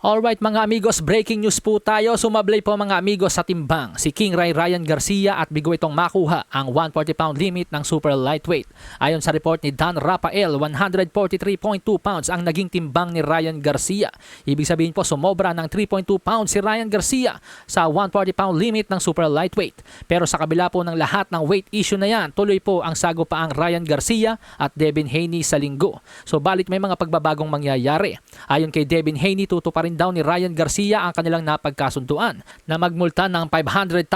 Alright mga amigos, breaking news po tayo. Sumablay po mga amigos sa timbang. Si King Ray Ryan Garcia at bigo itong makuha ang 140 pound limit ng super lightweight. Ayon sa report ni Dan Rafael, 143.2 pounds ang naging timbang ni Ryan Garcia. Ibig sabihin po sumobra ng 3.2 pounds si Ryan Garcia sa 140 pound limit ng super lightweight. Pero sa kabila po ng lahat ng weight issue na yan, tuloy po ang sago pa ang Ryan Garcia at Devin Haney sa linggo. So balit may mga pagbabagong mangyayari. Ayon kay Devin Haney, tuto pa rin daw ni Ryan Garcia ang kanilang napagkasunduan na magmulta ng $500,000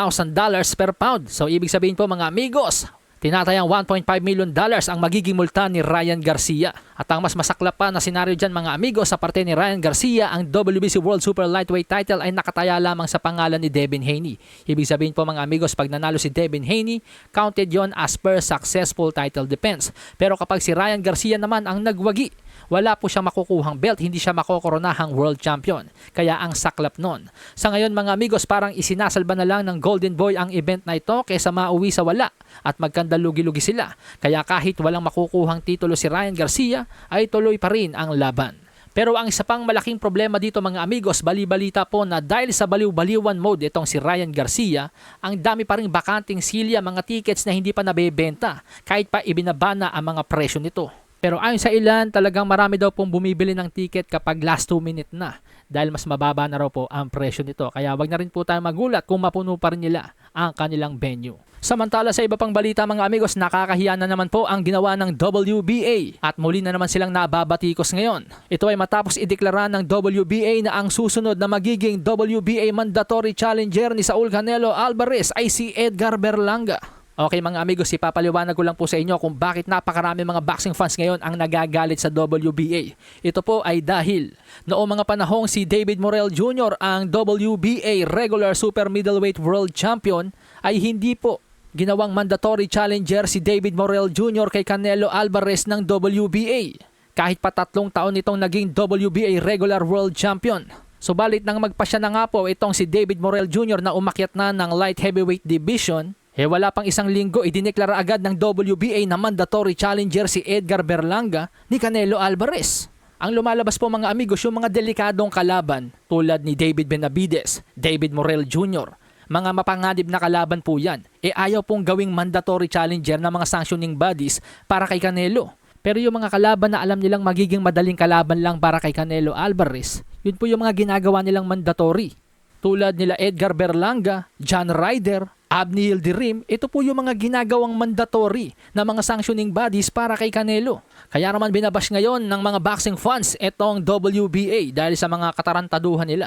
per pound. So ibig sabihin po mga amigos, Tinatayang 1.5 million dollars ang magiging multa ni Ryan Garcia. At ang mas masaklap pa na senaryo dyan mga amigos sa parte ni Ryan Garcia, ang WBC World Super Lightweight title ay nakataya lamang sa pangalan ni Devin Haney. Ibig sabihin po mga amigos, pag nanalo si Devin Haney, counted yon as per successful title defense. Pero kapag si Ryan Garcia naman ang nagwagi, wala po siyang makukuhang belt, hindi siya makokoronahang world champion. Kaya ang saklap nun. Sa ngayon mga amigos, parang isinasalba na lang ng Golden Boy ang event na ito kaysa mauwi sa wala at magkandalugi-lugi sila. Kaya kahit walang makukuhang titulo si Ryan Garcia, ay tuloy pa rin ang laban. Pero ang isa pang malaking problema dito mga amigos, bali-balita po na dahil sa baliw-baliwan mode itong si Ryan Garcia, ang dami pa rin bakanting silya mga tickets na hindi pa nabebenta kahit pa ibinaba na ang mga presyo nito. Pero ayon sa ilan, talagang marami daw pong bumibili ng ticket kapag last 2 minute na dahil mas mababa na raw po ang presyo nito. Kaya wag na rin po tayo magulat kung mapuno pa rin nila ang kanilang venue. Samantala sa iba pang balita mga amigos, nakakahiya na naman po ang ginawa ng WBA at muli na naman silang nababatikos ngayon. Ito ay matapos ideklara ng WBA na ang susunod na magiging WBA mandatory challenger ni Saul Canelo Alvarez ay si Edgar Berlanga. Okay mga amigos, ipapaliwanag ko lang po sa inyo kung bakit napakarami mga boxing fans ngayon ang nagagalit sa WBA. Ito po ay dahil noong mga panahong si David Morrell Jr. ang WBA regular super middleweight world champion ay hindi po ginawang mandatory challenger si David Morrell Jr. kay Canelo Alvarez ng WBA. Kahit pa tatlong taon itong naging WBA regular world champion. Subalit nang magpasya na nga po itong si David Morrell Jr. na umakyat na ng light heavyweight division, eh wala pang isang linggo idineklara agad ng WBA na mandatory challenger si Edgar Berlanga ni Canelo Alvarez. Ang lumalabas po mga amigos yung mga delikadong kalaban tulad ni David Benavides, David Morrell Jr., mga mapanganib na kalaban po yan. E ayaw pong gawing mandatory challenger ng mga sanctioning bodies para kay Canelo. Pero yung mga kalaban na alam nilang magiging madaling kalaban lang para kay Canelo Alvarez, yun po yung mga ginagawa nilang mandatory. Tulad nila Edgar Berlanga, John Ryder, Abni Yildirim, ito po yung mga ginagawang mandatory na mga sanctioning bodies para kay Canelo. Kaya naman binabash ngayon ng mga boxing fans itong WBA dahil sa mga katarantaduhan nila.